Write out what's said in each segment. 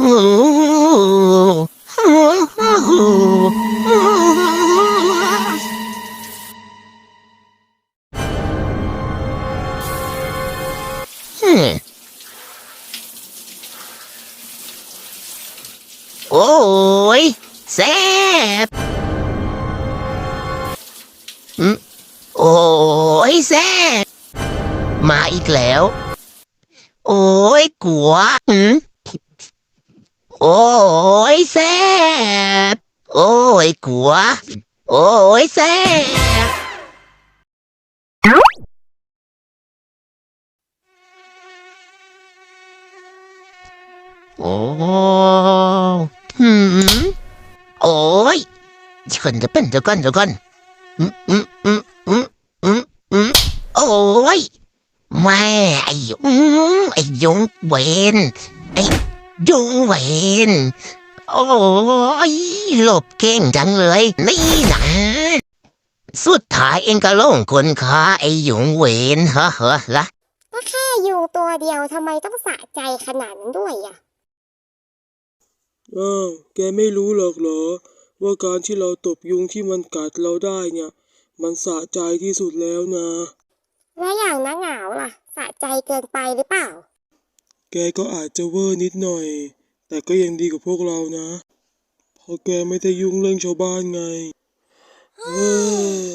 โอ้ยแซ่บอืมโอ้ยแซ่บมาอีกแล้ว โอ้ยกลัวอืม โอ้ยแซ่บโอ้ยกัว โอ้ยแซ่บโอ้หืมโอ้ยเดี๋ยวก่อนเดี๋ยวก่อนเดี๋ยวก่อนเดี๋ยวก่อนอืมอืมอืมอืมอืมอืมโอ้ยแม่ไอ้ยอืมไอ้ยงเวนไอ้ ยงเวนโอ้ยหลบเก่งจังเลย นี่นะสุดท้ายเองก็ลงคนค้าไอ้ยงเวนฮะเหรอละก็แค่ยุงตัวเดียวทำไมต้องสะใจขนาดนั้นด้วยอะอ้าวแกไม่รู้หรอกเหรอ ว่าการที่เราตบยุงที่มันกัดเราได้เนี่ย มันสะใจที่สุดแล้วนะ แล้วอย่างน้าเหงาล่ะ สะใจเกินไปหรือเปล่า แกก็อาจจะเวอร์นิดหน่อย แต่ก็ยังดีกับพวกเรานะ เพราะแกไม่ได้ยุ่งเรื่องชาวบ้านไง เออ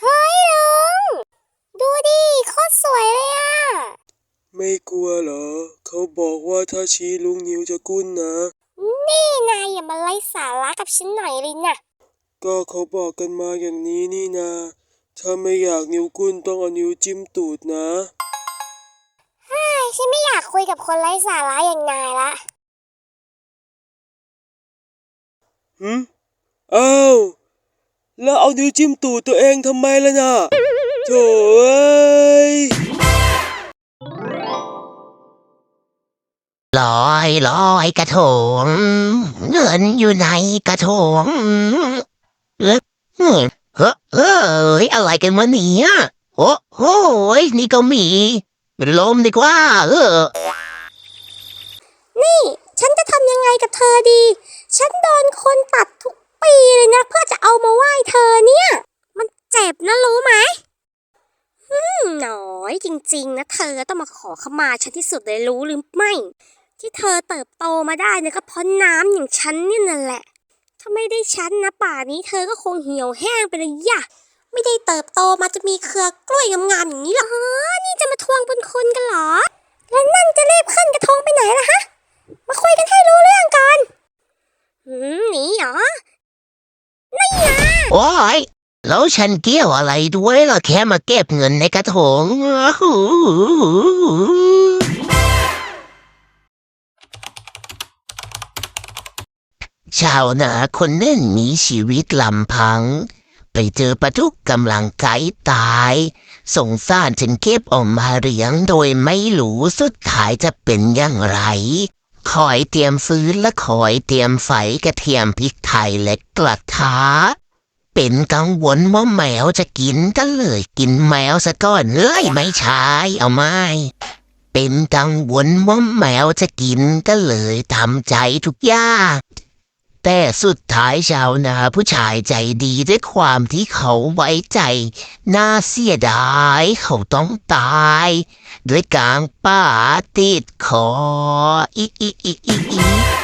เฮ้ยลุง ดูดิโคตรสวยเลยอะ ไม่กลัวเหรอ เขาบอกว่าถ้าชี้ลุงนิ้วจะกุ้นนะ นี่นายอย่ามาไล่สาระกับฉันหน่อยเลยนะ ก็เขาบอกกันมาอย่างนี้นี่นา ถ้าไม่อยากนิ้วกุ้นต้องเอานิ้วจิ้มตูดนะไอ้ฉันไม่อยากคุยกับคนไร้สาระอย่างนายละหืมอ้าวแล้วเอานิ้วจิ้มตูดตัวเองทำไมล่ะน่ะโถ่เอ้ยลอยลอยกระทงเงินอยู่ในกระทงเอ๊ะเฮ้ยเฮ้ยเฮ้ย อะไรกันวะเนี่ยโอ้โหนี่ก็มีเป็นลมดีกว่า เออ นี่ ฉันจะทำยังไงกับเธอดี ฉันโดนคนตัดทุกปีเลยนะเพื่อจะเอามาไหว้เธอเนี่ย มันเจ็บนะรู้ไหมอืมหน่อยจริง ๆ นะเธอต้องมาขอขมาฉันที่สุดเลยรู้หรือไม่ ที่เธอเติบโตมาได้เนี่ยก็เพราะน้ำอย่างฉันนี่นั่นแหละ ถ้าไม่ได้ฉันนะป่านี้เธอก็คงเหี่ยวแห้งไปเลยย่ะ ไม่ได้เติบโตมาจะมีเครือกล้วยงามๆอย่างนี้หรอฮนี่จะมาทวงบุญคุณกันหรอ แล้วนั่นจะรีบขึ้นกระทงไปไหนล่ะฮะ มาคุยกันให้รู้เรื่องก่อนหืมหนีเหรอโอ้ยแล้วฉันเกี่ยวอะไรด้วยล่ะแค่มาเก็บเงินในกระทงชาวนาคนหนึ่งมีชีวิตลำพัง ไปเจอปลาทุกกำลังไกตายสงสารจึงเก็บออกมาเลี้ยงโดยไม่รู้สุดท้ายจะเป็นอย่างไรคอยเตรียมฟื้นและคอยเตรียมไฟกระเทียมพริกไทยและกระทะเป็นกังวลว่าแมวจะกินก็เลยกินแมวซะก่อนเอ้ยไม่ใช่เอาไม่เป็นกังวลว่าแมวจะกินก็เลยทำใจทุกอย่าง แต่สุดท้ายชาวนาผู้ชายใจดีด้วยความที่เขาไว้ใจ น่าเสียดายเขาต้องตาย ด้วยกลางป่าติดคออีอีอีอีอี